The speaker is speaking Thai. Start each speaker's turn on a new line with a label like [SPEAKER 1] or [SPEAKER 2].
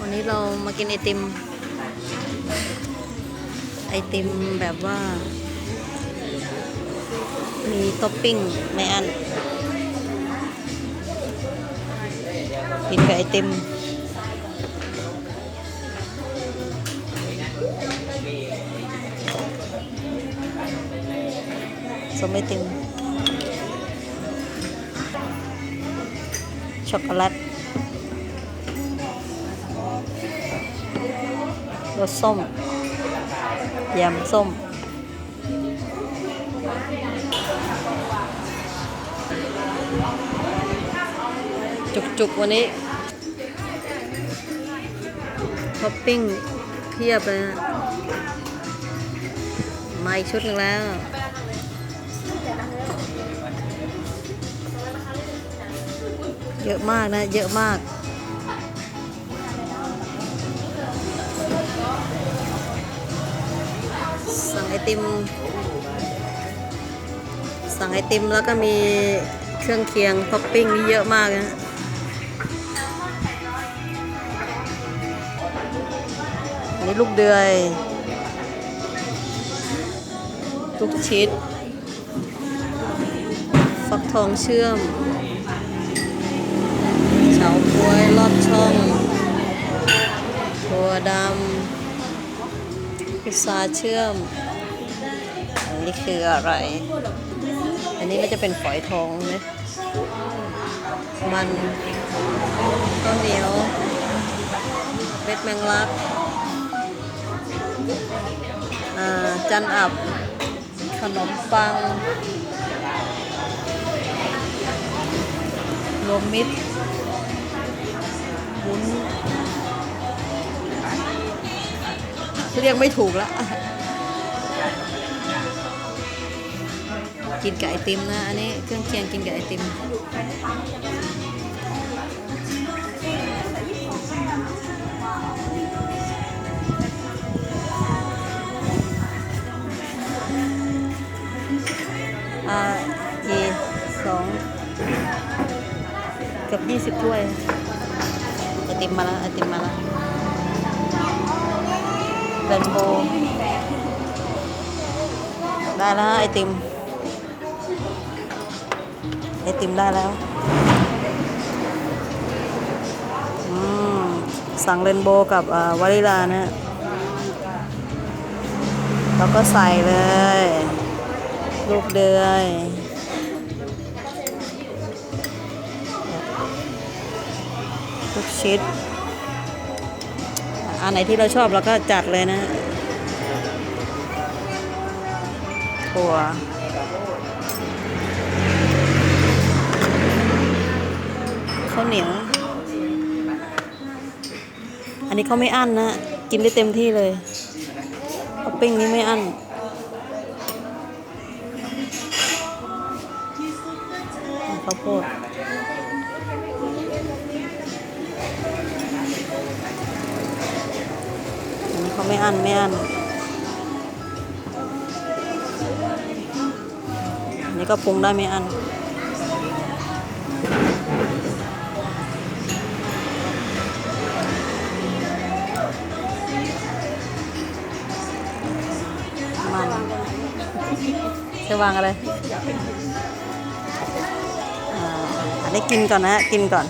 [SPEAKER 1] วันนี้เรามากินไอติม ไอติมแบบว่า มีท็อปปิ้งไม่อันกินกับไอติมสมไอติมช็อกโกแลต รสส้ม ยำส้ม จุกๆ วันนี้ ท็อปปิ้งเพียบเลยฮะมาอีกชุดหนึ่งแล้วเยอะมากนะ เยอะมาก อติม สั่งไอติมแล้วก็มีเครื่องเคียงท็อปปิ้งนี่เยอะมากนะอันนี้ลูกเดือยลูกชิดฟักทองเชื่อมเฉาก้วยลอดช่องถั่วดำพิซซ่าเชื่อม นนี้คืออะไร อันนี้ก็จะเป็นฝอยทองนะ มันข้าวเหนียวเม็ดแมงลักอ่าจันอับ ขนมปังรวมมิตรวุ้นเรียกไม่ถูกละ กินกับไอติมนะอันนี้เครื่องเคียงกินกับไอติมอ่าอีสองเกือบยี่สิบถ้วยไอติมมาล้วไอติมมาล้วเรนโบว์ได้แล้วไอติม ไอติมได้แล้วสั่งเรนโบกับวานิลานะแล้วก็ใส่เลย ลูกเดือยลูกชิดอันไหนที่เราชอบเราก็จัดเลยนะถั่ว ข้าวเหนียว อันนี้เขาไม่อั้นนะ กินได้เต็มที่เลยท็อปปิ้งนี้ไม่อั้นข้าวโพดอันนี้เขาไม่อั้นไม่อั้นอันนี้ก็ปรุงได้ไม่อั้นมัน จะวางอะไรอ่าอันนี้กินก่อนนะกินก่อน